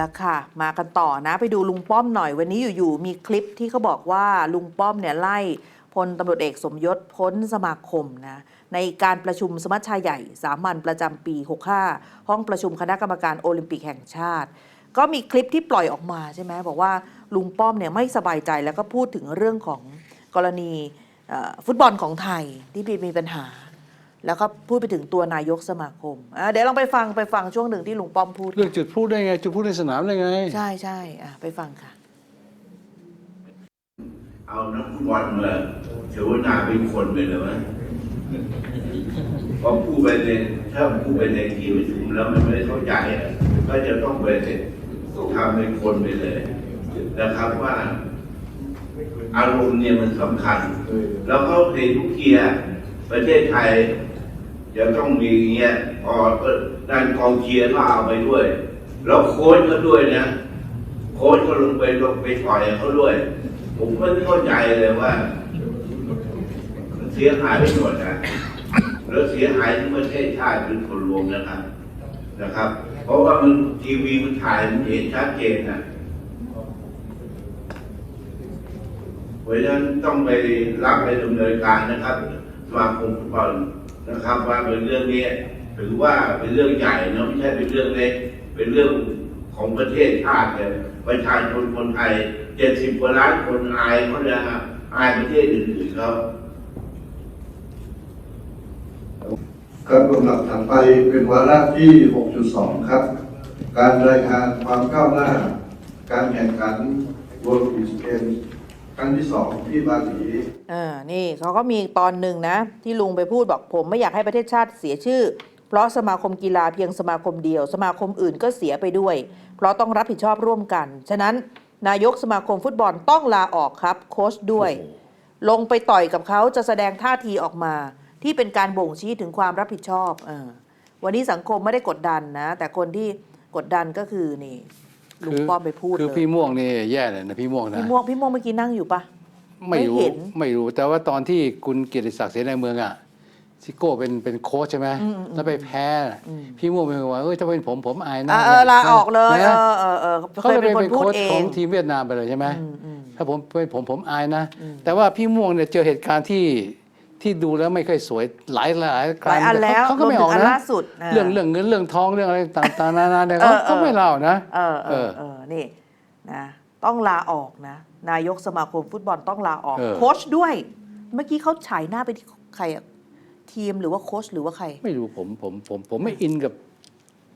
ละค่ะ มากันต่อนะ ไปดูลุงป้อมหน่อยวันนี้อยู่ๆมีคลิปที่เขาบอกว่าลุงป้อมเนี่ยไล่พลตำรวจเอกสมยศพ้นสมาคมนะในการประชุมสมัชชาใหญ่สามัญประจำปี 65 ห้องประชุมคณะกรรมการโอลิมปิกแห่งชาติ ก็มีคลิปที่ปล่อยออกมาใช่ไหมบอกว่าลุงป้อมเนี่ยไม่สบายใจแล้วก็พูดถึงเรื่องของกรณีฟุตบอลของไทยที่มีปัญหา แล้วก็พูดไปถึงตัวนายกสมาคมอะเดี๋ยวลองไปฟังไปฟังช่วงหนึ่งที่ลุงป้อมพูดเรื่องจุดพูดได้ไง จุดพูดในสนามได้ไง ใช่ใช่อะไปฟังค่ะ เอานักฟุตบอลมาเสวนาเป็นคนไปเลยวะพอพูดไปในถ้าพูดไปในที่ประชุมแล้วมันไม่ได้เข้าใจอะก็จะต้องไปทำเป็นคนไปเลยนะครับว่าอารมณ์เนี่ยมันสำคัญ แล้วเขาในทุกเกียร์ประเทศไทย จะต้องมีเงี้ยพอด้านกองเชียร์ก็เอาไปด้วย แล้วโค้ชก็ด้วยนะ โค้ชก็ลงไปลงไปต่อยเขาด้วย ผมไม่เข้าใจเลยว่าเสียหายไปหมดนะแล้วเสียหายทั้งประเทศชาติเป็นคนรวมนะครับนะครับ เพราะว่ามันทีวีมันถ่ายมันเห็นชัดเจนนะเพราะฉะนั้นต้องไปรับไปดำเนินการนะครับสมาคมฟุตบอล นะครับว่าเป็นเรื่องนี้ถือว่าเป็นเรื่องใหญ่นะไม่ใช่เป็นเรื่องเล็ก เป็นเรื่องของประเทศชาติเลยประชาชนคนไทยเจ็ดสิบกว่าล้านคนอายเขาเลยครับอายประเทศอื่นๆเขาครับลำดับถัดไปเป็นวาระที่ 6.2 ครับ การรายงานความก้าวหน้า การแข่งขัน World Peace Games ครั้งที่2ที่บาหลีอ่านี่เขาก็มีตอนหนึ่งนะ ที่ลุงไปพูดบอกผมไม่อยากให้ประเทศชาติเสียชื่อ เพราะสมาคมกีฬาเพียงสมาคมเดียว สมาคมอื่นก็เสียไปด้วย เพราะต้องรับผิดชอบร่วมกัน ฉะนั้นนายกสมาคมฟุตบอลต้องลาออกครับ โค้ชด้วย ลงไปต่อยกับเขาจะแสดงท่าทีออกมา ที่เป็นการบ่งชี้ถึงความรับผิดชอบเออวันนี้สังคมไม่ได้กดดันนะ แต่คนที่กดดันก็คือนี่ ลุงป้อมไปพูดคือเลยพี่ม่วงนี่แย่เลยนะพี่ม่วงนะพี่ม่วงพี่ม่วงเมื่อกี้นั่งอยู่ปะ ไม่รู้ไม่เห็น ไม่รู้แต่ว่าตอนที่คุณเกียรติศักดิ์เสนาเมืองอะซิโก้เป็นเป็นโค้ชใช่ไหมอืมอืมแล้วไปแพ้น่ะพี่ม่วงเป็นว่าเอ้ยถ้าเป็นผมผมอายนะอะเออลาออกเลยนะเออเออเออเขาเคยเลยเป็นคนเป็นพูดโค้ชเอของงทีมเวียดนามไปเลยใช่ไหมอืมอืมถ้าผมเป็นผมผมอายนะ แต่ว่าพี่ม่วงเนี่ยเจอเหตุการณ์ที่ ที่ดูแล้วไม่ค่อยสวยหลายหลายหลายอันแล้วเขาก็ไม่ออกรวมถึงอันนะล่าสุดะเรื่องเรื่องเงินเรื่องทองเรื่องอะไรต่างๆนานาเนี่ยเขาเออเออเขาไม่เล่านะ เออเออเออนี่นะต้องลาออกนะ นายกสมาคมฟุตบอลต้องลาออกเออโค้ชด้วย เมื่อกี้เขาฉายหน้าไปที่ใครอะทีมหรือว่าโค้ชหรือว่าใคร ไม่รู้ผมผมผมผมไม่อินกับ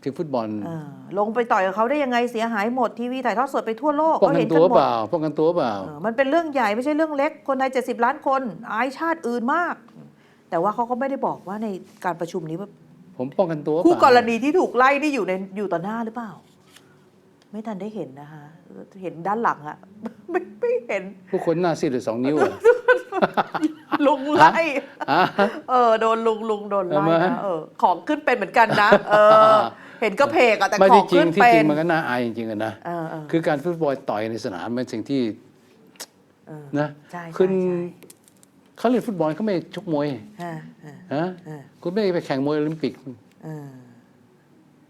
ทีมฟุตบอลเออลงไปต่อยกับเขาได้ยังไงเสียหายหมดทีวีถ่ายทอดสดไปทั่วโลกป้องเขากัเห็นนตักันวหมเปดล่าป้องกันตัวเปล่าเออมันเป็นเรื่องใหญ่ไม่ใช่เรื่องเล็กคนไทย 70 ล้านคนอายชาติอื่นมาก แต่ว่าเขาก็ไม่ได้บอกว่าในการประชุมนี้ว่า ผมป้องกันตัวคู่เปกล่ารณีที่ถูกไล่นี่อยู่ในอยู่ต่อหน้าหรือเปล่า ไม่ทันได้เห็นนะคะเห็นด้านหลังอะไม่ไม่เห็น ผู้คนหน้าซีดหรือสองนิ้วอะลุงไล่อะเออโดนลุงลุงโดนไล่เอามานะเออของขึ้นเป็นเหมือนกันนะ เออ เห็นก็เพกอะแต่ไม่ขอที่งจริขึ้งนที่เป็จริน งมันก็น่าอายจริงๆอะนะเออเออคือการฟุตบอลต่อยในสนามเป็นสิ่งที่เออ นะใช่ใช่คุณใช่ เขาเล่นฟุตบอลเขาไม่ชกมวยฮะฮะฮะฮะคุณไม่ได้ไปแข่งมวยโอลิมปิก เออ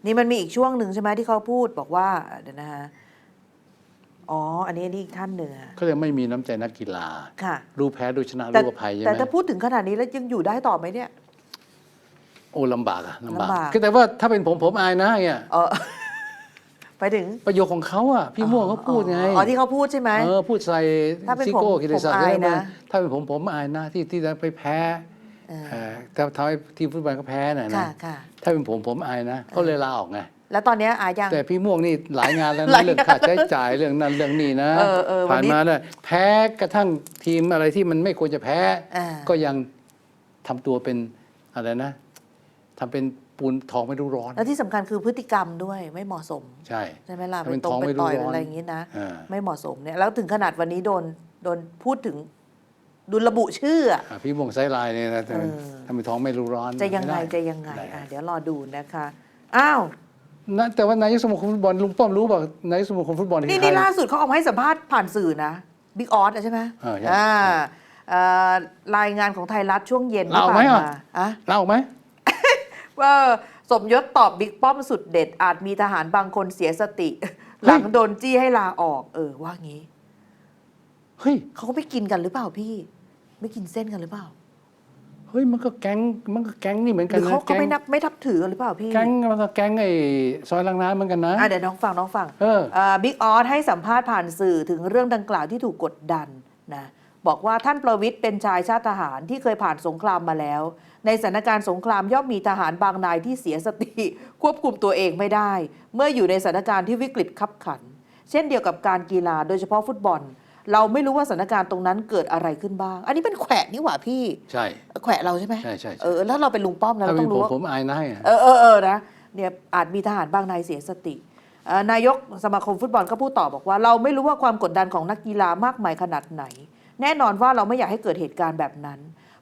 นี่มันมีอีกช่วงหนึ่งใช่ไหมที่เขาพูดบอกว่าเดี๋ยวนะฮะอ๋อ อันนี้อันนี้อีกท่านหนึ่งอะเขาเรียกไม่มีน้ำใจนักกีฬา ค่ะ รู้แพ้รู้ชนะแต่รู้อภัยใช่ไหแต่มถ้าพูดถึงขนาดนี้แล้วยังอยู่ได้ต่อไหมเนี่ย โอ้ลำบากอะลำบากลำบากคือแต่ว่าถ้าเป็นผมผมอายนะเนี่ย เออ ไปถึงประโยคของเขาอะพี่ม่วงเขาพูดไง อ๋อที่เขาพูดใช่ไหม เออพูดใส่ถ้าเป็นซิผมโก้กิติศักดิ์ผมอายนะถ้าเป็นผมผมอายนะที่ที่จะไปแพ้เออเออแต่ทำให้ทีมฟุตบอลก็แพ้น่ะค่ะนะค่ะ ถ้าเป็นผมผมอายนะเขาเลยลาออกไงแล้วตอนเนี้ยอายัง แต่พี่ม่วงนี่หลายงานแล้วหลานะยเรื่องค่าใช้จ่ายเรื่องนั้นเรื่องนี้นะเออเออวันผ่านนี้มาเนี่ยแพ้กระทั่งทีมอะไรที่มันไม่ควรจะแพ้ อ่า ก็ยังทำตัวเป็นอะไรนะ ทำเป็นปูนทองไม่รู้ร้อน แล้วที่สำคัญคือพฤติกรรมด้วยไม่เหมาะสม ใช่ใช่ไหมล่ะถ้าเป็นตรงท้องไปไม่รู้ต่อยร้อนอะไรอย่างนี้นะอ่าไม่เหมาะสมเนี่ยแล้วถึงขนาดวันนี้โดนโดนพูดถึงดุลระบุชื่ออะอะพี่ม่วงไซไลน์เนี่ยนะแต่เออทำเป็นท้องไม่รู้ร้อน จะยังไงม่ด้จะยังไงด้อะเดี๋ยวรอดูนะคะอ้าวนะแต่ว่านายกสมาคมฟุตบอลลุงป้อมรู้ป่ะนายกสมาคมฟุตบอลนี่คือใครนี่ล่าสุดเขาออกมาให้สัมภาษณ์ผ่านสื่อนะบิ๊กออสใช่ไหมเออใช่อ่าเอ่อรายงานของไทยรัฐช่วงเย็นที่เราไหมผ่านอะมาอะเล่าไหม ว่าสมยศตอบบิ๊กป้อมสุดเด็ด อาจมีทหารบางคนเสียสติ หลังโดนจี้ให้ลาออก เออ ว่างี้เฮ้ยเขาก็ไม่กินกันหรือเปล่าพี่ ไม่กินเส้นกันหรือเปล่าเฮ้ยมันก็แก๊งมันก็แก๊งนี่เหมือนหกันรือนะเขาเขาแก๊งไม่นับไม่ทับถือกันหรือเปล่าพี่แก๊งมันก็แก๊งไอ้ซอยลังน้ำเหมือนกันนะ อะเดี๋ยวน้องฟังน้องฟัง เออ บิ๊กออสให้สัมภาษณ์ผ่านสื่อถึงเรื่องดังกล่าวที่ถูกกดดันนะบอกว่าท่านประวิทย์เป็นชายชาติทหารที่เคยผ่านสงครามมาแล้ว ในสถานการณ์สงครามย่อมมีทหารบางนายที่เสียสติ ควบคุมตัวเองไม่ได้ เมื่ออยู่ในสถานการณ์ที่วิกฤตขับขัน เช่นเดียวกับการกีฬาโดยเฉพาะฟุตบอล เราไม่รู้ว่าสถานการณ์ตรงนั้นเกิดอะไรขึ้นบ้าง อันนี้เป็นแขวะนี่หว่าพี่ใช่แขวะเราใช่ไหมใช่ใช่ใช่เออแล้วเราเป็นลุงป้อมนะถ้าเราเป็ต้อนงผรู้มว่าผมอายนายอะเออเออเออนะเนี่ยอาจมีทหารบางนายเสียสติเอ่อนายกสมาคมฟุตบอลก็พูดต่อบอกว่า เราไม่รู้ว่าความกดดันของนักกีฬามากมายขนาดไหน แน่นอนว่าเราไม่อยากให้เกิดเหตุการณ์แบบนั้น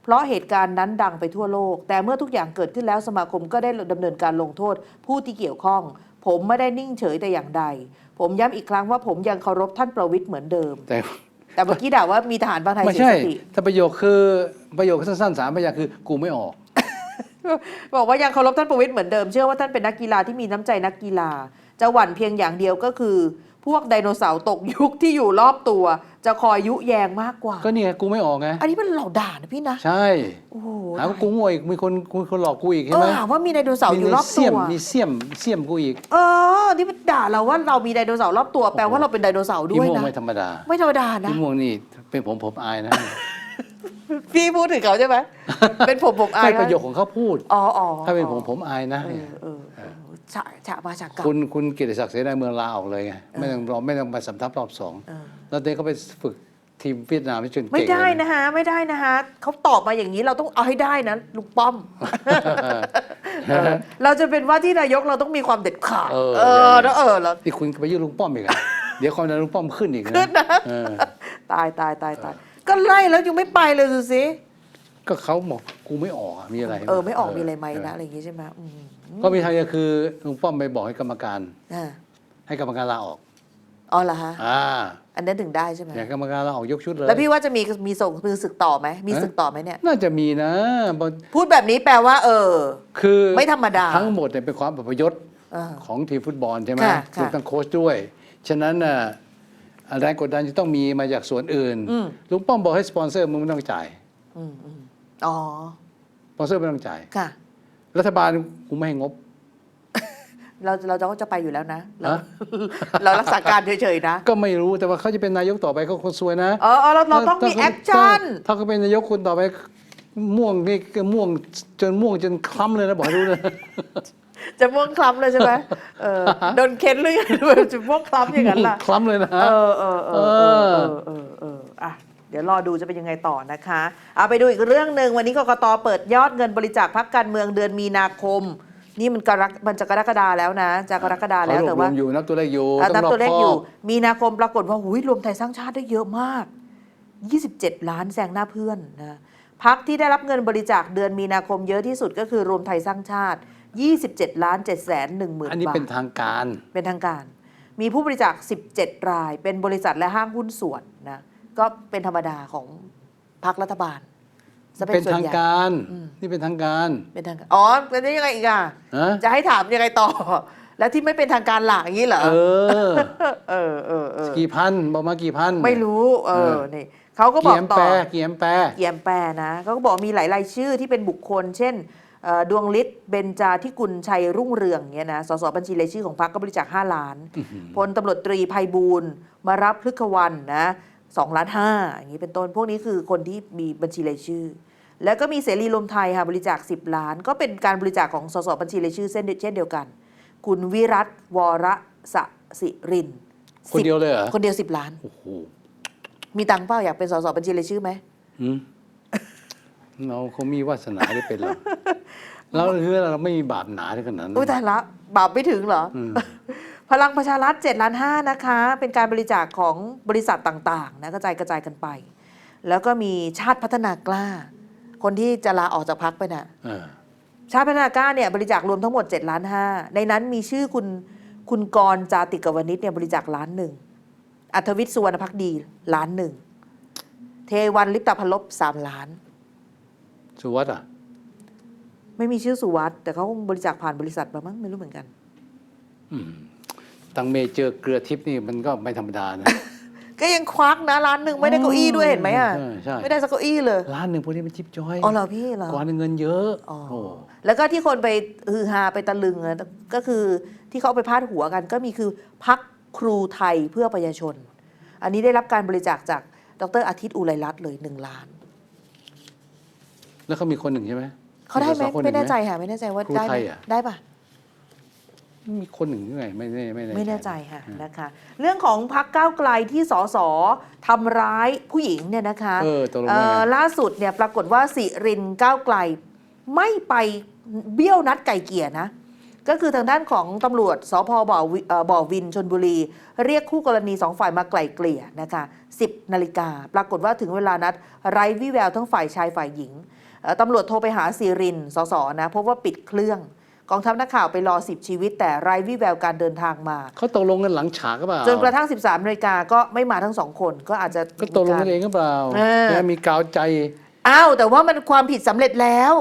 เพราะเหตุการณ์นั้นดังไปทั่วโลก แต่เมื่อทุกอย่างเกิดขึ้นแล้วสมาคมก็ได้ดำเนินการลงโทษผู้ที่เกี่ยวข้อง ผมไม่ได้นิ่งเฉยแต่อย่างใด ผมย้ำอีกครั้งว่าผมยังเคารพท่านประวิทย์เหมือนเดิม แต่แต่เมื่อกี้ด่าว่ามีทหารบางนายไม่เสียใช่สติถ้าประโยคคือประโยคสั้นๆสามพยางค์คือกูไม่ออกบอกว่ายังเคารพท่านประวิทย์เหมือนเดิม เชื่อว่าท่านเป็นนักกีฬาที่มีน้ำใจนักกีฬาจะหวั่นเพียงอย่างเดียวก็คือ พวกไดโนเสาร์ตกยุคที่อยู่รอบตัว จะคอยยุแยงมากกว่า ก็เนี่ยกูไม่ออกไง อันนี้มันเหล่าด่านะพี่นะ ใช่โอ้โหหาว่ากูโง่อีกมีคนมีคนหลอกกูอีกเอใช่ไหมอหาว่ามีไดโนเสาร์อยู่รอบเสีตัยมวมีเสียมเสียมกูอีกเออ นี่มันด่าเราว่าเรามีไดโนเสาร์รอบตัวแปลว่าเราเป็นไดโนเสาร์ด้พี่วยม่วงนะ ไม่ธรรมดาไม่ธรรมดานะ พี่ม่วงนี่เป็นผมผมอายนะพี่พูดถึงเขาใช่ไหม เป็นผมผมอายไม่ไหมประโยคของเขาพูด อ๋ออ๋อถ้าเป็นผมผมอายนะเออเออเออ ฉะฉะมาฉะกลับ คุณคุณเกียรติศักดิ์เสนาเมืองลาออกเลยไงไม่ต้องรอไม่ต้องไปสำทับรอบสองเออ แล้วเด็กก็ไปฝึกทีมเวียดนามที่จนเก่งไม่ได้เลยนะฮะไม่ได้นะฮะเขาตอบมาอย่างนี้เราต้องเอาให้ได้นะลุงป้อม เออเราจะเป็นว่าที่นายกเราต้องมีความเด็ดขาดเออเออแล้วเออแล้วที่คุณไปยื่นลุงป้อมอีกอะเดี๋ยวความดันลุงป้อมขึ้นอีกนะขึ้นนะเออตายตายตายตายก็ไล่แล้วยังไม่ไปเลยดูสิ ก็เขาบอกกูไม่ออกอะมีอะไรเออไม่ออกมีอะไรไหมเนะอะไรอย่างงี้ใช่ไหมอืมก็มีทางเดียวคือลุงป้อมไปบอกให้กรรมการ อ่าให้กรรมการลาออกอ๋อเหรอฮะอ่าอันนั้นถึงได้ใช่ไหม อยากกรรมการลาออกยกชุดเลยแล้วพี่ว่าจะมีมีส่งมือศึกต่อไหมมีศึกต่อไหมเนี่ย น่าจะมีนะบางพูดแบบนี้แปลว่า เออ คือไม่ธรรมดา ทั้งหมดเนี่ยเป็นความประยศเออของทีมฟุตบอลใช่ไหมค่ะค่ะ รวมทั้งโค้ชด้วย ฉะนั้นน่ะแรงกดดันจะต้องมีมาจากส่วนอื่นอืมลุงป้อมบอกให้สปอนเซอร์มึงไม่ต้องจ่าย อืมอืม อ๋อสปอนเซอร์ไม่ต้องจ่ายค่ะ รัฐบาลกูไม่ให้งบ เราเราจะก็จะไปอยู่แล้วนะเราฮะ เรารักษาการเฉยๆนะก็ไม่รู้แต่ว่าเขาจะเป็นนายกต่อไปเขาคนซวยนะเออเออเราเราต้องมีแอถ้าคชั่น ถ้าเขาเป็นนายกคนต่อไป ม่วงนี่ก็ม่วงจนม่วงจนคล้ำเลยนะบอกให้รู้เลย จะม่วงคล้ำเลยใช่ไหมเออ โดนเค้นเลยจะม่วงคล้ำอย่างนั้นล่ะ คล้ำเลยนะ เออเออเออเออเออเอออะ เดี๋ยวรอดูจะเป็นยังไงต่อนะคะ เอาไปดูอีกเรื่องหนึ่งวันนี้กกตเปิดยอดเงินบริจาคพักการเมืองเดือนมีนาคม นี่มันกรกมันจะกรกฎาแล้วนะจะกรกฎาแล้วเขารแต่วบรว่าวมอยู่นับตัวเลขอยู่อะต้นัอบงรอบตัวเลขคออยู่บมีนาคมปรากฏว่าหุยรวมไทยสร้างชาติได้เยอะมาก 27 ล้านแซงหน้าเพื่อนนะพักที่ได้รับเงินบริจาคเดือนมีนาคมเยอะที่สุดก็คือรวมไทยสร้างชาติ 27 ล้าน7แสน1หมื่นอันนี้บาทเป็นทางการ เป็นทางการ มีผู้บริจาค 17 ราย เป็นบริษัทและห้างหุ้นส่วนนะ ก็เป็นธรรมดาของพรรครัฐบาลซะเป็นส่วทางใหญ่ การ อืม นี่เป็นทางการ เป็นทางการอ๋อเป็นยังไงอีกอะฮะ จะให้ถามยังไงต่อ แล้วที่ไม่เป็นทางการหลักอย่างนี้เหรอเออ เออเออเออกี่พันบอกมากี่พันไม่รู้ เอเอออนี่เขาก็บอกี่กแอมต่แปอร์กี่แอมแปร์เกียมแปรนะเขาก็บอกมีหลายรายชื่อที่เป็นบุคคล เช่นเอ่อดวงฤทธิ์เบญจาธิกุลชัยรุ่งเรืองเนี่ยนะสสบัญชีรายชื่อของพรรคก็บริจาค5ล้านพลตำรวจตรีภัยบูลย์มารับพฤกษวันนะ สองล้านห้าอย่างนี้เป็นต้น พวกนี้คือคนที่มีบัญชีรายชื่อ แล้วก็มีเสรีรวมไทยค่ะบริจาค 10 ล้าน ก็เป็นการบริจาคของสสบัญชีรายชื่อเส้นเช่นเดียวกัน คุณวิรัตวรสสิรินคนเดียวเลยเหรอคนเดียว10ล้านโอ้โหมีตังค์เปล่าอยากเป็นสสบัญชีรายชื่อไหมหืมเราคงมีวาสนาได้เป็นหรอกเราคือเราไม่มีบาปหนาถึงขนาดนั้นอุ้ยแต่ละบาปไม่ถึงเหรออม พลังประชารัฐ7ล้าน5นะคะ เป็นการบริจาคของบริษัทต่างๆนะกระจายกระจายกันไป แล้วก็มีชาติพัฒนากล้า คนที่จะลาออกจากพักไปน่ะเออชาติพัฒนากล้าเนี่ยบริจาครวมทั้งหมด7ล้าน5ในนั้นมีชื่อคุณคุณกรณ์จาติกวนิชเนี่ยบริจาคล้านหนึ่งอัธวิทย์สุวรรณพักดีล้านหนึ่งเทวันลิปตาพลบสามล้าน สุวัสด์อะ ไม่มีชื่อสุวัสด์แต่เขาคงบริจาคผ่านบริษัทมามั้งไม่รู้เหมือนกัน อืม ตังเมเจอเกลือทิพย์นี่มันก็ไม่ธรรมดานะ ก็ยังควักนะร้านหนึ่งไม่ได้เก้าอี้ด้วยเห็นไหมอะใช่ใช่ ไม่ได้สักเก้าอี้เลย ร้านหนึ่งพวกนี้มันจิ๊บจ้อยอ๋อเหรอพี่เหรอกว่าเงินเยอะอ๋อ โอ้แล้วก็ที่คนไปฮือฮาไปตะลึงอะก็คือที่เขาเอาไปพาดหัวกัน ก็มีคือพักครูไทยเพื่อประชาชน อันนี้ได้รับการบริจาคจากดรอาทิตย์อุไรรัตน์เลยหนึ่งล้าน แล้วเขามีคนหนึ่งใช่ไหมเขาได้ไหมสองคนไม่แน่ใจหงค่ะไม่แน่ใจว่าครูได้ไหไทมยอะ ได้ปะ มีคนหนึ่งยังไงไม่แน่ไม่แน่ ไม่แน่ใจค่ะนะคะ เรื่องของพักก้าวไกลที่สสทำร้ายผู้หญิงเนี่ยนะคะเออตกลงเอ่ว่าไงอล่าสุดเนี่ยปรากฏว่าสิรินก้าวไกล ไม่ไปเบี้ยวนัดไก่เกลี่ยนะ ก็คือทางด้านของตำรวจสพบ่อวิเอ่อบ่อวินชนบุรี เรียกคู่กรณีสองฝ่ายมาไกล่เกลี่ยนะคะ10นาฬิกาปรากฏว่าถึงเวลานัดไร้วิแววทั้งฝ่ายชายฝ่ายหญิงเอ่อตำรวจโทรไปหาสิรินสสนะพบว่าปิดเครื่อง กองทัพนักข่าวไปรอ 10 ชีวิต แต่ไร้วิแววการเดินทางมา เขาตกลงกันหลังฉากก็เปล่าจนกระทั่ง 13นาฬิกาก็ไม่มาทั้งสองคนก็อาจจะก็ตกลงกันเองก็เปล่าเออแล้วมีกาวใจอ้าวแต่ว่ามันความผิดสำเร็จแล้ว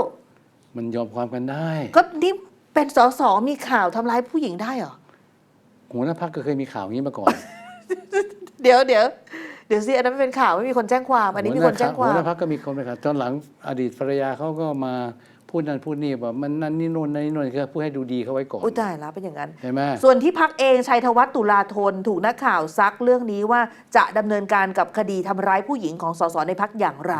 มันยอมความกันได้ ก็นี่เป็นสสมีข่าวทำร้ายผู้หญิงได้เหรอหัวหน้าพักก็เคยมีข่าวอย่างนี้มาก่อน เดี๋ยวเดี๋ยวเดี๋ยวสิอันนั้นไม่เป็นข่าวไม่มีคนแจ้งความ อันนี้มีคนแจ้งคหัววามหน้าพักก็มีคนไปข่าวตอนหลังอดีตภรรยาเขาก็มา พูดนั่นพูดนี่ว่ามันนั่นนี่โน่นนั่นนี่โน่นก็พูดให้ดูดีเขาไว้ก่อนอุ้ยตายแล้วเป็นอย่างนั้นใช่ไหมส่วนที่พักเองชัยธวัฒน์ตุลาธนถูกนักข่าวซักเรื่องนี้ว่าจะดำเนินการกับคดีทำร้ายผู้หญิงของสสในพักอย่างไร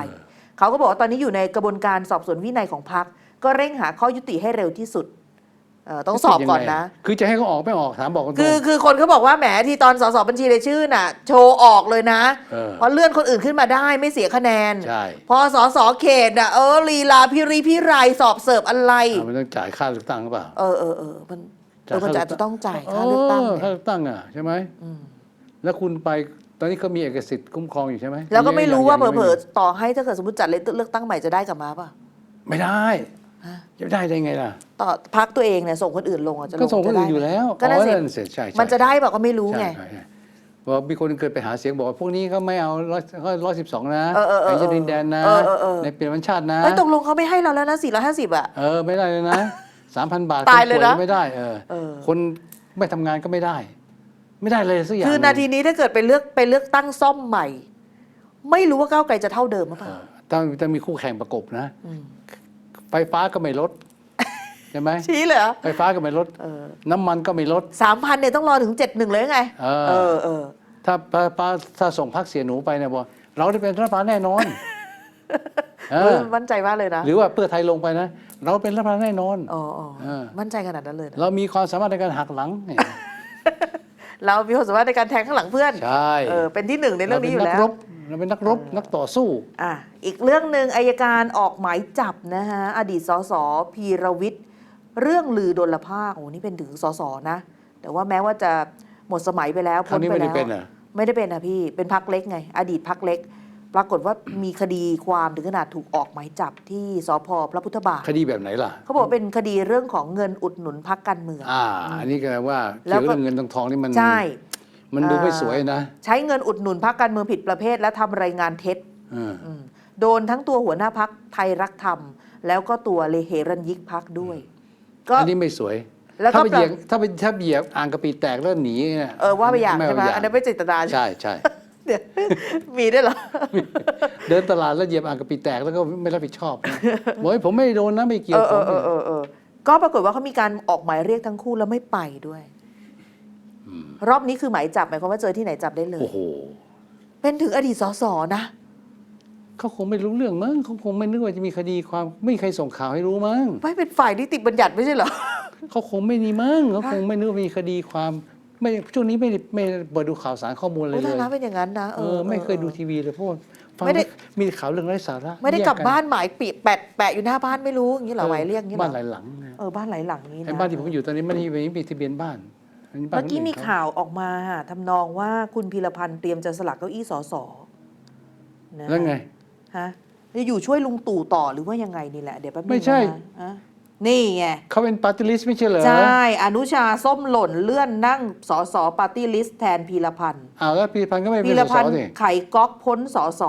เขาก็บอกว่าตอนนี้อยู่ในกระบวนการสอบสวนวินัยของพักก็เร่งหาข้อยุติให้เร็วที่สุด เอ่อต้องสอบก่อนนะ คือจะให้เขาออกไม่ออกถามบอกกันตรงคือคือคนเขาบอกว่าแหมที่ตอนสสบัญชีรายชื่อน่ะ โชว์ออกเลยนะเออเพราะเลื่อนคนอื่นขึ้นมาได้ไม่เสียคะแนน ใช่พอสสเขตน่ะเออลีลาพิรีพิไรสอบเสิร์ฟอะไร อ่ามันต้องจ่ายค่าเลือกตั้งหรือเปล่า เออเออเออมันเออมันจะอาจจะต้องจ่ายค่าเลือกตั้งค่าเนี่ยเลือกตั้งอะใช่ไหมอืมแล้วคุณไปตอนนี้เขามีเอกสิทธิ์คุ้มครองอยู่ใช่ไหมแล้วก็ไม่รู้ว่ายังยังเผลอๆต่อให้ถ้าเกิดสมมติจัดเลือกตั้งใหม่จะได้กลับมาป่ะไม่ได้ฮะ จะได้ได้ไงล่ะ ต่อพักตัวเองเนี่ยส่งคนอื่นลงอะจะลก็งส่งคนจะได้อื่นอยู่แล้วก็นั่นสิอ๋อเสร็จใช่ใช่มันจะได้แบบก็ไม่รู้ไงใช่ใช่ใช่ว่ามีคนเคยไปหาเสียงบอกว่าพวกนี้เขาไม่เอาร้อยร้อยสิบสองนะเออเออเออไอ้จะดินแดนนะเออเออเออในเปลี่ยนวันชาตินะเอ้ยตกลงเขาไม่ให้เราแล้วนะ450อะเออไม่ได้เลยนะสามพันบาทตายเลยนะคป่ไม่ได้เออเออคนไม่ทำงานก็ไม่ได้ ไม่ได้เลยสักอย่างคือนาทีนี้ถ้าเกิดไปเลือกไปเลือกตั้งซ่อมใหม่ ไม่รู้ว่าก้าวไกลจะเท่าเดิมหรือเปเอล่าอต้องต้องมีคู่แข่งประกบนะม ไฟฟ้าก็ไม่ลดใช่ไหมชี้เลยเหรอไฟฟ้าก็ไม่ลด เออน้ำมันก็ไม่ลด สามพันเนี่ยต้องรอถึงเจ็ดหนึ่งเลยไงเอเอออเออถ้าป้าป้าถ้าส่งพักเสียหนูไปเนี่ยบอกเราได้เป็นรัฐบาลแน่นอนเอเอออมั่นใจมากเลยนะหรือว่าเพื่อไทยลงไปนะ เราเป็นรัฐบาลแน่นอน อ๋ออ๋อเออ มั่นใจขนาดนั้นเลยนะเรามีความสามารถในการหักหลังเนี่ยเรามีความสามารถในการแทงข้างหลังเพื่อนใช่เออเป็นที่หนึ่งในเรื่องนี้อยู่แล้วเราเป็นนักรบ เราเป็นนักรบนักต่อสู้อะอีกเรื่องหนึ่งอายการออกหมายจับนะฮะอดีตสสพีรวิทย์เรื่องลือดลภาคโอ้นี่เป็นถึงสสนะ แต่ว่าแม้ว่าจะหมดสมัยไปแล้วคราวนี้ไปไม่ได้แล้วเป็นเหรอไม่ได้เป็นนะพี่เป็นพักเล็กไง อดีตพักเล็ก ปรากฏว่ามีคดีความถึงขนาดถูกออกหมายจับที่สพพระพุทธบาทคดีแบบไหนล่ะเขาบอกเป็นคดีเรื่องของเงินอุดหนุนพักการเมืองอ่าอันนี้ก็แปลว่าแล้เกี่ยววก็กับเรื่องเงินทองทองนี่มันใช่ มันดูอ่าไม่สวยนะ ใช้เงินอุดหนุนพักการเมืองผิดประเภท และทำรายงานเท็จเอออืมโดนทั้งตัวหัวหน้าพักไทยรักธรรม แล้วก็ตัวเลเหรันยิกพักด้วย ก็อันนี้ไม่สวยแล้วก็ถ้าไปเหยียบถ้าไปถ้าเหยียบอ่างกะปิแตกแล้วหนีนี่ยเออว่าไปอย่างใช่ไหมว่อันนั้นไม่เจตนาใช่ไหมใช่ใช่เดี๋ยวมีด้วยเหรอ เดินตลาดแล้วเหยียบอ่างกะปิแตกแล้วก็ไม่รับผิดชอบนะบอกให้ผมไม่ได้โดนนะไม่เกี่ยวเออผเอมอเออเออเออก็ปรากฏว่าเขามีการออกหมายเรียกทั้งคู่แล้วไม่ไปด้วย รอบนี้คือหมายจับหมายความว่าเจอที่ไหนจับได้เลย โอ้โห เป็นถึงอดีตสสนะ เขาคงไม่รู้เรื่องมั้งเขาคงไม่นึกว่าจะมีคดีความไม่มีใครส่งข่าวให้รู้มั้งไม่เป็นฝ่ายนิติบัญญัติไม่ใช่เหรอ เขาคงไม่นี่มั้งเขาคงไม่นึกว่ามีคดีความไม่ช่วงนี้ไม่ได้ไม่ได้เปิดดูข่าวสารข้อมูลอะไรโอ้เลถ้ายนะเป็นอย่างนั้นนะเออไม่เคยดูทีวีเลยเพราะว่าฟังไม่ได้ มีข่าวเรื่องไร้สาระไม่ได้กลับแยนบ้านหมายปีแปะแปะอยู่หน้าบ้านไม่รู้อย่างนี้เหรอหมายเรียกอย่างนี้เหรบ้านอหลายหลังนะ เออบ้านหลายหลังนี้นะไอ้บ้านที่ผมอยู่ตอนนี้ไม่ได้ไม่มีทะเบียนบ้านอันนี้บ้าน เมื่อกี้มีคนนเขข่าวออกมาทำนองว่าคุณพีรพันธ์เตรียมจะสลักเก้าอี้สสนะแล้วไงฮะจะอยู่ช่วยลุงตู่ต่อหรือว่ายังไงนี่แหละเดี๋ยวแป๊บนึงไม่ใช่นะฮะนี่ไงเขาเป็นปาร์ตี้ลิสต์ไม่ใช่เหรอ ใช่ อนุชาส้มหล่นเลื่อนนั่งสสปาร์ตี้ลิสต์แทนพีรพันธ์อ้าวแล้วพีรพันธ์ก็ไม่พีเป็นรสพันสธ์สิไข่ก๊อกพ้นสส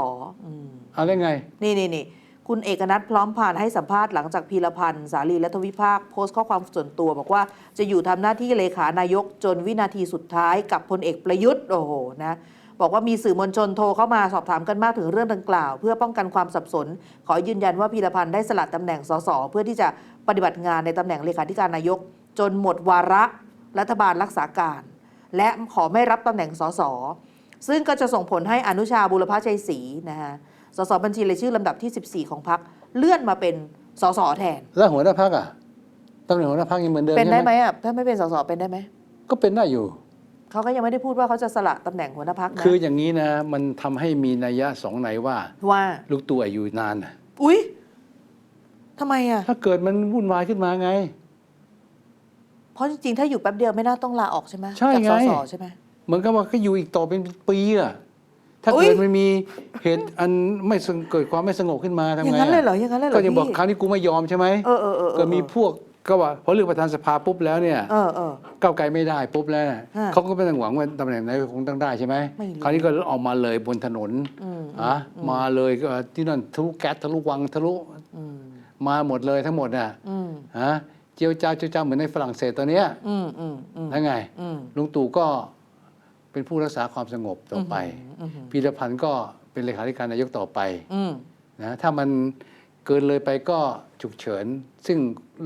อืมเอาได้ไง นี่นี่นี่ คุณเอกนัทพร้อมผ่านให้สัมภาษณ์หลังจากพีรพันธ์สาลีและทวิภาคโพสต์ข้อความส่วนตัว บอกว่าจะอยู่ทำหน้าที่เลขานายกจนวินาทีสุดท้ายกับพลเอกประยุทธ์โอ้โหนะบอกว่ามีสื่อมวลชนโทรเข้ามาสอบถามกันมากถึงเรื่องดังกล่าว เพื่อป้องกันความสับสน ขอยืนยันว่าพีรพันธ์ได้สละตำแหน่งสสเพื่อที่จะปฏิบัติงานในตำแหน่งเลขาธิการนายก จนหมดวาระรัฐบาลรักษาการ และขอไม่รับตำแหน่งสสซึ่งก็จะส่งผลให้อนุชาบุรพชัยศรีนะฮะ สสบัญชีรายชื่อลำดับที่ 14 ของพรรคเลื่อนมาเป็นสสแทน แล้วหัวหน้าพักอะตำแหน่งหัวหน้าพักยังเหมือนเดิมเป็นได้ใช่ไหมอะถ้าไม่เป็นสสเป็นได้ไหมก็เป็นได้อยู่ เขาก็ยังไม่ได้พูดว่าเขาจะสละตำแหน่งหัวหน้าพักนะคืออย่างนี้นะมันทำให้มีนัยยะสองในว่า ว่า ลูกตัวอยู่นานน่ะอุ๊ยทำไมอะ ถ้าเกิดมันวุ่นวายขึ้นมาไง เพราะจริงๆ ถ้าอยู่แป๊บเดียวไม่น่าต้องลาออกใช่ไหมใช่จากไง สสใช่ไหม เหมือนกับว่าก็อยู่อีกต่อเป็นปีอะ ถ้าอุ๊ยเกิดมันมีเหตุอันไม่สงเกิดความไม่สงบขึ้นมาทำอย่างไงนั้นเลยอะเหรออย่างนั้นเลยเหรอก็ยังบอกพี่คราวนี้กูไม่ยอมใช่ไหมเออเออเออเออก็มีพวกก็ว่าพอเลือกประธานสภาปุ๊บแล้วเนี่ยเออเออ ก้าวไกลไม่ได้ปุ๊บแล้วน่ะฮะเขาก็ไม่ต้องหวังว่าตำแหน่งไหนคงต้องได้ใช่ไหมไม่รู้ คราวนี้ก็ออกมาเลยบนถนนอืมอะมาเลยก็ที่นั่นทะลุแก๊สทะลุวังทะลุอืมมาหมดเลยทั้งหมดน่ะอืมฮะเจียวจ้าวเจียวจ้าวเหมือนในฝรั่งเศสตอนเนี้ยอืมอืมอืมแล้วไง อืมลุงตู่ก็ เป็นผู้รักษาความสงบต่อไปอืมพีรพันธ์ก็เป็นเลขาธิการนายกต่อไปอืมนะถ้ามันเกินเลยไปก็ฉุกเฉิน ซึ่ง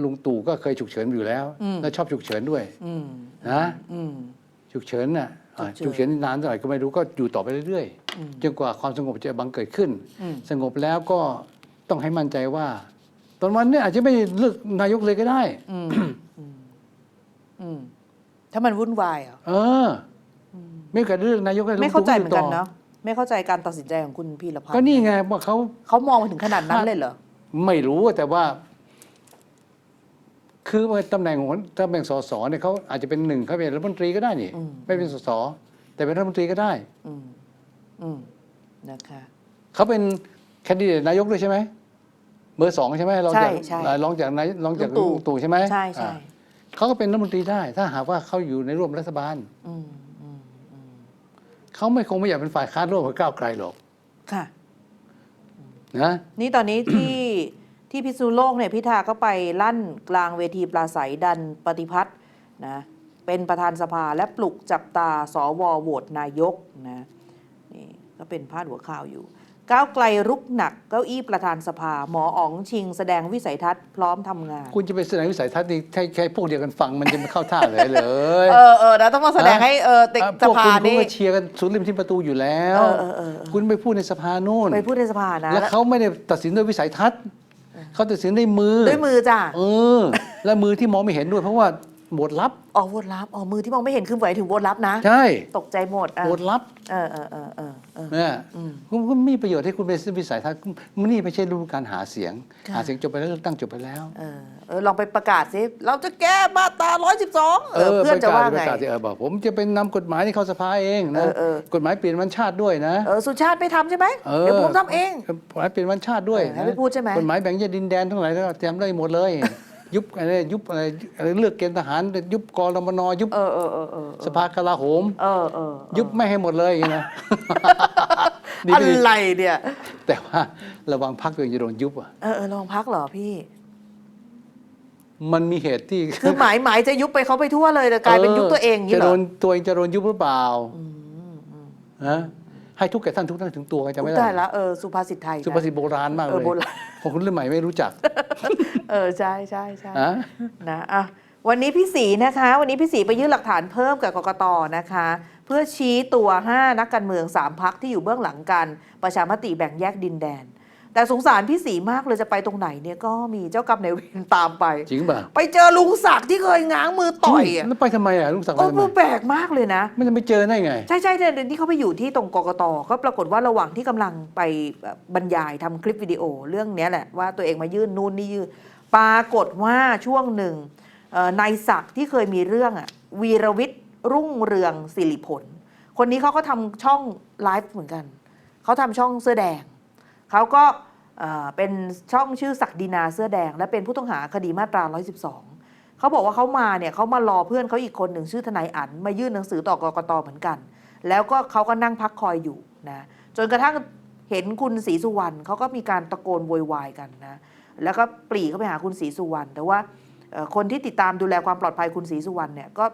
ลุงตู่ก็เคยฉุกเฉินอยู่แล้ว และชอบฉุกเฉินด้วยอืมนะอืมฉุกเฉินน่ะอะฉุกเฉินฉุกเฉินนานเท่าไหร่ก็ไม่รู้ก็อยู่ต่อไปเรื่อยอืมๆจนกว่าความสงบจะบังเกิดขึ้นอืมสงบแล้วก็ต้องให้มั่นใจว่า ตอนวันเนี้อาจจะไม่เลือกนายกเลยก็ได้อืมอืมอืมถ้ามันวุ่นวายเหรอเอออ ไม่เกิดเรื่องนายกให้ลุงไม่เข้าใจตู่เหมือนกันต่เนาะไม่เข้าใจการตัดสินใจของคุณพีรพันธ์ก็นี่ไงว่าเขาเขามองมาถึงขนาดนั้นเลยเหรอไม่รู้แต่ว่า คือว่าตำแหน่งของตำแหน่งสสเนี่ยเขาอาจจะเป็นหนึ่งเขาเป็นรัฐมนตรีก็ได้นี่อืมไม่เป็นสสแต่เป็นรัฐมนตรีก็ได้อืมอืมนะคะเขาเป็นแคนดิเดตนายกด้วยใช่ไหมเบอร์สองใช่ไหมรองจากใช่ใช่รองจากนายรองจากลุงตู่ลุงตู่ใช่ไหมใช่ใช่อ่าเขาก็เป็นรัฐมนตรีได้ ถ้าหากว่าเขาอยู่ในร่วมรัฐบาล อืมอืม เขาไม่คงไม่อยากเป็นฝ่ายค้านร่วมกับก้าวไกลหรอกค่ะ นะ นี่ตอนนี้ที่ ที่พิษณุโลกเนี่ยพิธาก็ไปลั่นกลางเวทีปราศัยดันปฏิพัฒน์นะเป็นประธานสภาและปลุกจับตาสวโหวตนายกนะนี่ก็เป็นพาดหัวข่าวอยู่ ก้าวไกลรุกหนักเก้าอี้ประธานสภา หมออ๋องชิงแสดงวิสัยทัศน์พร้อมทำงาน คุณจะไปแสดงวิสัยทัศน์นี่ใช่ใช่พวกเดียวกันฟังมันจะไม่เข้าท่าเลยเลย เออเออนะต้องมาแสดงให้เออติอะสพวกภาคุณคุณนี่ก็เชียร์กันสุดริมที่ประตูอยู่แล้ว เออเออเออเออ คุณไปพูดในสภาโน่น ไปพูดในสภานะแล้วเขาไม่ได้ตัดสินด้วยวิสัยทัศน์ เขาตัดสินด้วยมือด้วยมือจ้ะ เออ และมือที่มองไม่เห็นด้วย เพราะว่า บทลับ อ๋อโหวตลับอ๋อมือที่มองไม่เห็นคือหมายถึงโหวตลับนะ ใช่ตกใจหมดอะบทลับเออเออเออเออเออ เนี่ยอืมคุณคุณมีประโยชน์ให้คุณเป็นวิสัยทัศน์มันนี่ไม่ใช่ฤดูการหาเสียง ค่ะ หาเสียงจบไปแล้วเลือกตั้งจบไปแล้ว เออเออลองไปประกาศสิเราจะแก้มาตรา112เออเพื่อนจะประกศว่าปไง ระกาศสิเออบอกผมจะเป็นนำกฎหมายที่เข้าสภาเองนะเออเออ กฎหมายเปลี่ยนวันชาติด้วยนะ เออสุชาติไม่ทำใช่ไหมเออ เดี๋ยวผมทำเอง กฎหมายเปลี่ยนวันชาติด้วยเออให้ไปพูดใช่ไหม กฎหมายแบ่งแยกดินแดนทั้งหลายก็เตรียมได้หมดเลย ยุบอะไรยุบอะไรอะไรเลือกเกณฑ์ทหาร ยุบกรมนยุบเออเออเออเออสภากลาโหม เออเออยุบไม่ให้หมดเลยอย่างนี้นะนี่อะไม่ดีไรเนี่ยแต่ว่าระวังพักตัวเองจะโดนยุบอะเออเออลองพักเหรอพี่ มันมีเหตุที่ คือหมายหมายจะยุบไปเขาไปทั่วเลยแต่กลายเป็นยุบตัวเองอย่างนี้จะเหรโดอนตัวเองจะโดนยุบหรือเปล่าอืมอืมฮะ ให้ทุกแก่ท่านทุกท่านถึงตัวกันจะอุ๊ไม่ยได้ ได้ละเออสุภาษิตไทยนะ สุภาษิตโบราณมากเอเลอยโบราณ ของคุณรุ่นใหม่ไม่รู้จักเออใช่ใช่ใช่ฮะนะอะวันนี้พี่ศรีนะคะ วันนี้พี่ศรีไปยื่นหลักฐานเพิ่มกับกกตนะคะ เพื่อชี้ตัว 5 นักการเมือง 3 พักที่อยู่เบื้องหลังการประชามติแบ่งแยกดินแดน แต่สงสารพี่ศรีมากเลยจะไปตรงไหนเนี่ยก็มีเจ้ากรรมนายเวรตามไป จริงป่ะไปเจอลุงศักดิ์ที่เคยง้างมือต่อยอะแล้วไปทำไมอะลุงศักดิ์โอ้ไปทำไมแปลกมากเลยนะไม่จะไม่เจอได้ไง ใช่ใช่เนี่ยที่เขาไปอยู่ที่ตรงกกตก็ปรากฏว่าระหว่างที่กำลังไปแบบบรรยายทำคลิปวิดีโอเรื่องเนี้ยแหละว่าตัวเองมายื่นนู่นนี่ยื่นปรากฏว่าช่วงหนึ่งเอ่อนายศักดิ์ที่เคยมีเรื่องอะวีรวิทย์รุ่งเรืองสิริผล คนนี้เขาก็ทำช่องไลฟ์เหมือนกันเขาทำช่องเสื้อแดง เขาก็เป็นช่องชื่อศักดินาเสื้อแดง และเป็นผู้ต้องหาคดีมาตรา 112 เขาบอกว่าเขามาเนี่ยเขามารอเพื่อนเขาอีกคนหนึ่งชื่อทนายอั๋นมายื่นหนังสือต่อกกตเหมือนกัน แล้วก็เขาก็นั่งพักคอยอยู่นะจนกระทั่งเห็นคุณศรีสุวรรณเขาก็มีการตะโกนโวยวายกันนะแล้วก็ปรีเข้าไปหาคุณศรีสุวรรณแต่ว่าคนที่ติดตามดูแลความปลอดภัยคุณศรีสุวรรณเนี่ยก็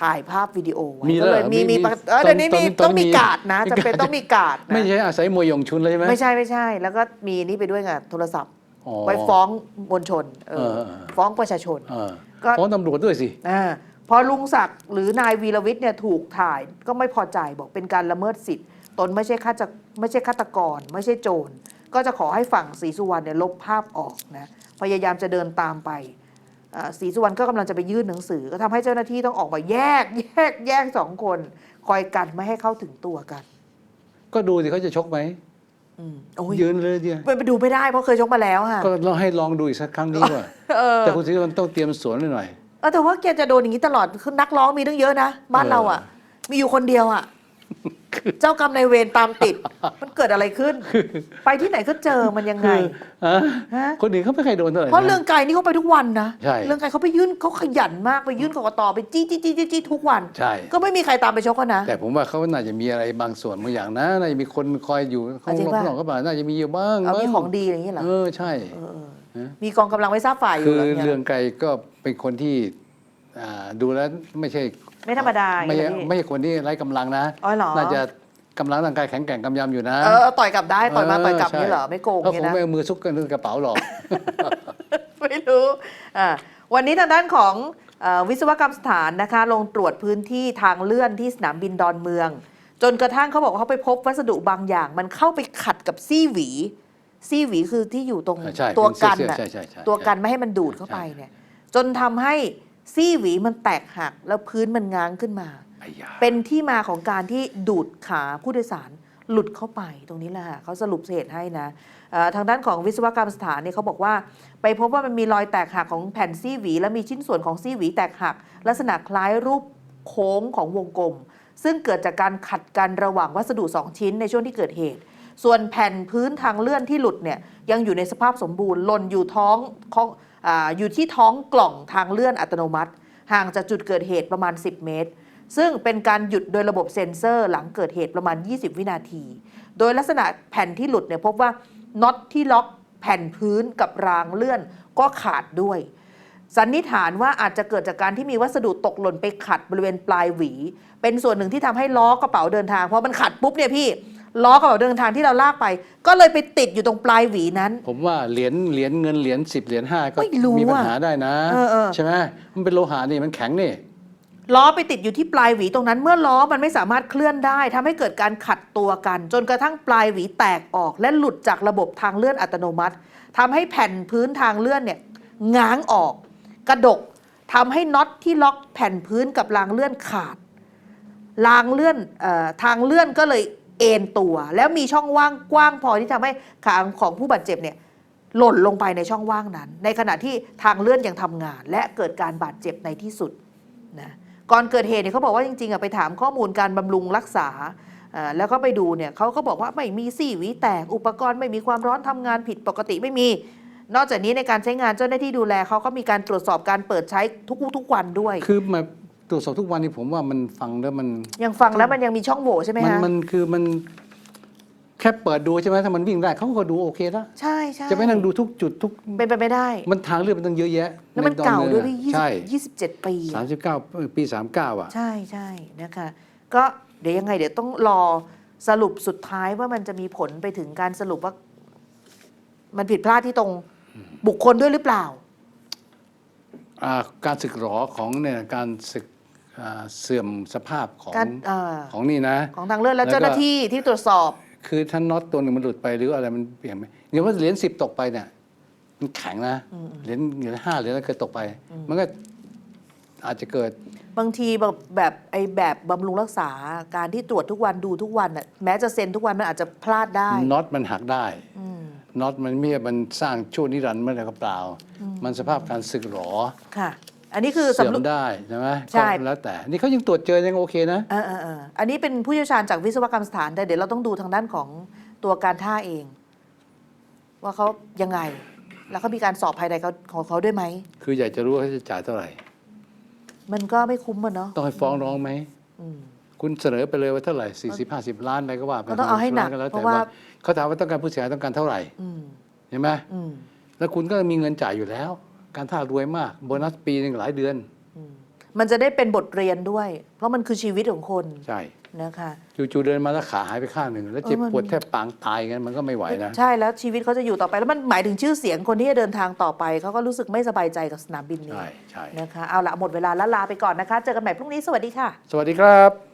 ถ่ายภาพวิดีโอไว้มีก็แล้วเลยเหรอมีมีมีมีเออเดี๋ยวนี้ตอนมีตอนต้องมีมีการ์ดนะมีจะเป็นการ์ด ต้องมีการ์ดนะไม่ใช่อาศัยมวยหยงชุนเลยใช่ไหมไม่ใช่ไม่ใช่ แล้วก็มีนี่ไปด้วยไงโทรศัพท์ อ๋อ ไว้ฟ้องมวลชนเออเออเออ ฟ้องประชาชน เออก็ ฟ้องตำรวจด้วยสิ อาพอลุงศักดิ์หรือนายวีรวิทย์เนี่ยถูกถ่ายก็ไม่พอใจบอกเป็นการละเมิดสิทธิ์ ตนไม่ใช่ฆาตไม่ใช่ฆาตกร ไม่ใช่โจร ก็จะขอให้ฝั่งศรีสุวรรณเนี่ยลบภาพออกนะพยายามจะเดินตามไปอ่า ศรีสุวรรณก็กำลังจะไปยื่นหนังสือ ก็ทำให้เจ้าหน้าที่ต้องออกมาแยก แยกแยกสองคน คอยกันไม่ให้เข้าถึงตัวกัน ก็ดูสิเขาจะชกไหมอืมโอ้ยยืนเลยเดียวไปไปดูไม่ได้เพราะเคยชกมาแล้วค่ะก็ลองให้ลองดูอีกสักครั้งนี้ว่าเออแต่คุณศรีสุวรรณต้องเตรียมสวนหน่อยเออแต่ว่าแกจะโดนอย่างนี้ตลอดคือนักร้องมีตั้งเยอะนะบ้านเราอะ มีอยู่คนเดียวอะ เจ้ากรรมนายเวรตามติด มันเกิดอะไรขึ้น ไปที่ไหนก็เจอมันยังไงคืออะฮะคนอื่นเขาไม่เคยโดนเท่าไหร่เพราะนะเรื่องไก่นี่เขาไปทุกวันนะใช่เรื่องไก่เขาไปยื่นเขาขยันมากไปยื่นกกตไปจี้จี้จี้จี้จี้ทุกวัน ใช่ ก็ไม่มีใครตามไปชกกันนะ แต่ผมว่าเขาน่าจะมีอะไรบางส่วนบางอย่างนะน่าจะมีคนคอยอยู่ข้างจริงนอกป่ะ ข้างนอกก็บ่าน่าจะมีอยู่บ้างเอามีบ้ของดีอย่างนี้เหรอเออใช่ เออเออฮะมีกองกำลังไว้ทราบฝ่ายอยู่คือเหรอเนี่ย เรืองไกรก็เป็นคนที่ อ่าดูแล้วไม่ใช่ไม่ธรรมดาไม่อย่างนี้ ไม่ใช่คนที่ไร้กำลังนะ อ๋อเหรอน่าจะกำลังร่างกายแข็งแกร่งกำยำอยู่นะเออต่อยกลับได้ต่อยมาต่อยกลับใช่นี่เหรอไม่โกงเขาเนี่คยงนะ ไม่เอามือซุกกันในกระเป๋าหรอก ไม่รู้อ่าวันนี้ทางด้านของเออวิศวกรรมสถานนะคะ ลงตรวจพื้นที่ทางเลื่อนที่สนามบินดอนเมือง จนกระทั่งเขาบอกว่าเขาไปพบวัสดุบางอย่าง มันเข้าไปขัดกับซี่หวี ซี่หวีคือที่อยู่ตรงใช่ตัวกันเป็นเสื้อน่ะใช่ใช่ใช่ตัวกันไม่ให้มันดูดเข้าไปเนี่ย จนทำให้ ซี่หวีมันแตกหักแล้วพื้นมันง้างขึ้นมา ไอ้ยาเป็นที่มาของการที่ดูดขาผู้โดยสารหลุดเข้าไปตรงนี้แหละค่ะเขาสรุปเหตุให้นะเอ่อทางด้านของวิศวกรรมสถานเนี่ยเขาบอกว่า ไปพบว่ามันมีรอยแตกหักของแผ่นซี่หวี และมีชิ้นส่วนของซี่หวีแตกหัก ลักษณะคล้ายรูปโค้งของวงกลม ซึ่งเกิดจากการขัดกันระหว่างวัสดุ 2 ชิ้นในช่วงที่เกิดเหตุ ส่วนแผ่นพื้นทางเลื่อนที่หลุดเนี่ยยังอยู่ในสภาพสมบูรณ์หล่นอยู่ท้องของ อยู่ที่ท้องกล่องทางเลื่อนอัตโนมัติ ห่างจากจุดเกิดเหตุประมาณ 10 เมตร ซึ่งเป็นการหยุดโดยระบบเซ็นเซอร์หลังเกิดเหตุประมาณ 20 วินาที โดยลักษณะแผ่นที่หลุดเนี่ยพบว่าน็อตที่ล็อกแผ่นพื้นกับรางเลื่อนก็ขาดด้วยสันนิษฐานว่าอาจจะเกิดจากการที่มีวัสดุตกหล่นไปขัดบริเวณปลายหวี เป็นส่วนหนึ่งที่ทำให้ล้อกระเป๋าเดินทางเพราะมันขัดปุ๊บเนี่ยพี่ ล้อกระเป๋าเดินทางที่เราลากไป ก็เลยไปติดอยู่ตรงปลายหวีนั้น ผมว่าเหรียญเหรียญเงินเหรียญสิบเหรียญห้าก็ไม่รู้มีปัญหาอะได้นะเออเออ ใช่ไหมมันเป็นโลหะนี่มันแข็งนี่ล้อไปติดอยู่ที่ปลายหวีตรงนั้น เมื่อล้อมันไม่สามารถเคลื่อนได้ทำให้เกิดการขัดตัวกัน จนกระทั่งปลายหวีแตกออก และหลุดจากระบบทางเลื่อนอัตโนมัติทำให้แผ่นพื้นทางเลื่อนเนี่ยง้างออก กระดกทำให้น็อตที่ล็อกแผ่นพื้นกับรางเลื่อนขาดรางเลื่อนเออทางเลื่อนก็เลย เอ็นตัว แล้วมีช่องว่างกว้างพอที่ทำให้ขาของผู้บาดเจ็บเนี่ยหล่นลงไปในช่องว่างนั้น ในขณะที่ทางเลื่อนยังทำงาน และเกิดการบาดเจ็บในที่สุดนะก่อนเกิดเหตุเนี่ยเขาบอกว่าจริงๆอะไปถามข้อมูลการบำรุงรักษาแล้วก็ไปดูเนี่ยเขาก็บอกว่าไม่มีซี่หวีแตกอุปกรณ์ไม่มีความร้อนทำงานผิดปกติไม่มี นอกจากนี้ในการใช้งานเจ้าหน้าที่ดูแลเขาก็มีการตรวจสอบการเปิดใช้ทุกๆทุกวันด้วย คือมา รวจสอบทุกวันนี้ผมว่ามันฟังแล้วมัน ยังฟังแล้วมันยังมีช่องโหว่ใช่ไหมมันฮะมันคือมันแค่เปิดดูใช่ไหมถ้ามันวิ่งได้เขาก็ดูโอเคแล้วใช่ใช่จะไปนั่งดูทุกจุดทุกเป็นไปไม่ได้ มันทางเลือกมันต้องเยอะแยะแล้วมันใตอเก่าด้วยอะพี่ยี่ใช่สิบยี่สิบเจ็ดปีสาอะมสิบเก้าปีสามเก้าอะ ใช่ใช่นะคะ ก็เดี๋ยวยังไง เดี๋ยวต้องรอสรุปสุดท้ายว่ามันจะมีผลไปถึงการสรุปว่า มันผิดพลาดที่ตรงบุคคลด้วยหรือเปล่า อ่าการสึกหรอของเนี่ยการสึกอ่า เสื่อมสภาพของการเอ่อ ของนี่นะ ของทางเลื่อนและแล้วก็ เจ้าหน้าที่ที่ตรวจสอบ คือถ้าน็อตตัวหนึ่งมันหลุดไปหรืออะไรมันเปลี่ยนไหมเดี๋ยวว่าเหรียญสิบตกไปเนี่ยมันแข็งนะเหรียญเหรียญห้าเหรียญอะไรเกิดตกไป มันก็อาจจะเกิด บางทีแบบแบบไอ้แบบบำรุงรักษาการที่ตรวจทุกวันดูทุกวันน่ะแม้จะเซ็นทุกวันมันอาจจะพลาดได้ น็อตมันหักได้อืมน็อตมันไม่ใช่มันสร้างชั่วนิรันดร์เมื่อไรก็เปล่า มันสภาพการสึกหรอ ค่ะ อันนี้คือเสื่อสำรวมจได้ใช่ไหมใช่ก็แล้วแต่นี่เขายังตรวจเจอยังโอเคนะเออเออเอออันนี้เป็นผู้เชี่ยวชาญจากวิศวกรรมสถานแต่เดี๋ยวเราต้องดูทางด้านของตัวการท่าเอง ว่าเขายังไง แล้วเขามีการสอบภายในเขาของเขาด้วยไหมคืออยากจะรู้ว่าเขาจะจ่ายเท่าไหร่ มันก็ไม่คุ้มมันเนาะต้องให้ฟ้องร้องไหมอืม คุณเสนอไปเลยว่าเท่าไหร่สี่สิบห้าสิบล้านอะไรก็ว่าไปก็ต้องเอาให้หนักก็แล้วเพแต่ราะว่า ว่าเขาถามว่าต้องการผู้เสียหายต้องการเท่าไหร่อืมเห็นไหมอืมแล้วคุณก็มีเงินจ่ายอยู่แล้ว การท่ารวยมาก โบนัสปีหนึ่งหลายเดือน มันจะได้เป็นบทเรียนด้วย เพราะมันคือชีวิตของคนใช่นะคะจู่ๆเดินมาแล้วขาหายไปข้างหนึ่ง แล้วเจ็บเออมันปวดแทบปางตายกันมันก็ไม่ไหวนะ ใช่แล้วชีวิตเขาจะอยู่ต่อไป แล้วมันหมายถึงชื่อเสียงคนที่จะเดินทางต่อไปเขาก็รู้สึกไม่สบายใจกับสนามบินนี้ใช่ใช่นะคะเอาละหมดเวลาแล้วลาไปก่อนนะคะ เจอกันใหม่พรุ่งนี้สวัสดีค่ะ สวัสดีครับ